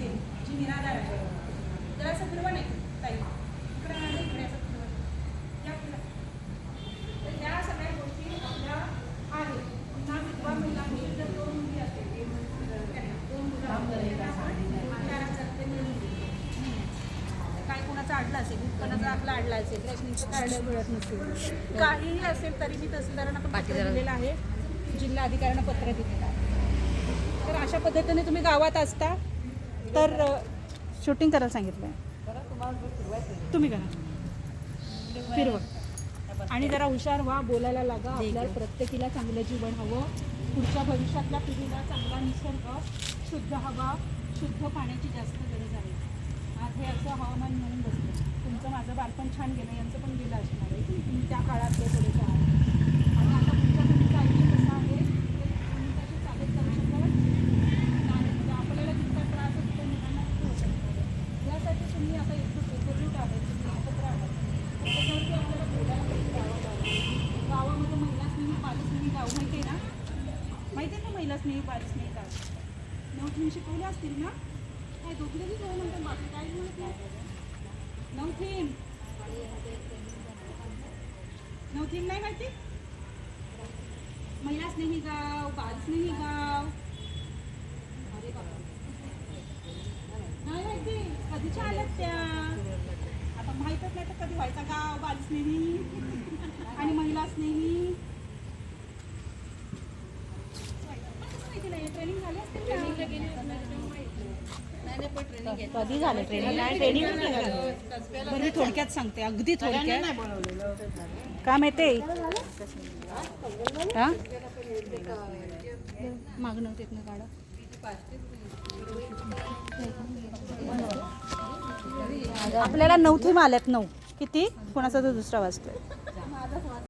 नसेल जी निराधार आहे. तर असं फिरवा नाही ताई? इकडे आणा, इकडे असं फिरवा. या. तर ह्या सगळ्या गोष्टी आपल्या आहेत. पुन्हा विधवा महिलांनी जर दोन मुली असेल त्यांना दोन मुलं. काय कोणाचं अडलं असेल उत्पन्नाचं आपलं अडलं असेल रेशनिंगचं कार्ड मिळत नसेल. काहीही असेल तरी मी तहसीलदारांना पत्र दिलेलं आहे. जिल्हा अधिकाऱ्यांना पत्र दिलेलं आहे. तर अशा पद्धतीने तुम्ही गावात असता. तर शूटिंग करायला सांगितलं आहे. तुम्ही करा. फिरवा. आणि जरा हुशार व्हा बोलायला लागा. आपल्याला प्रत्येकीला चांगलं जीवन हवं. पुढच्या भविष्यातल्या पिढीला चांगला निसर्ग शुद्ध हवा शुद्ध पाण्याची जास्त गरज आहे. आज हे असं हवामान म्हणून बसतं तुमचं माझं बालपण छान गेलं यांचं पण गेलं असणार आहे. तुम्ही त्या काळातले थोडेसे आहात आणि आता तुमच्या तुमचं आयुष्य कसं आहे ते तुम्ही कसे चालत करू शकत आणि आपल्याला जितका त्रास होतो तो मुलांना किती होत असणार आहे. यासाठी तुम्ही आता एकजूट एकजूट आहे तुम्ही एकत्र आहात त्याच्यावरती आपल्याला बोलायला पाहिजे गावागावात. गावामध्ये महिला स्नेही बालस्नेही गाव माहिती आहे ना माहिती आहे ना महिला स्नेही नाही जात नऊ थीम शिकवले असतील ना? काय दोघीलाही जाऊ म्हणतात बाकी काय म्हणत नाही? नऊ थीम. नऊ थीम नाही माहिती? महिला स्नेही गाव बालस्नेही गाव. नाही माहिती? कधीच्या आल्यात त्या? आता माहीतच नाही तर कधी व्हायचा गाव बालस्नेही नाही महिला स्नेही माहिती नाही ट्रेनिंग झाली असतील कधी झालं ट्रेनिंग? नाही ट्रेनिंग बरं मी थोडक्यात सांगते. अगदी थोडक्यात. का माहिती हा? मागणं होते ना गाडा. आपल्याला नऊ थीम आल्यात नऊ. किती? कोणाचा तर दुसरा वाजतोय.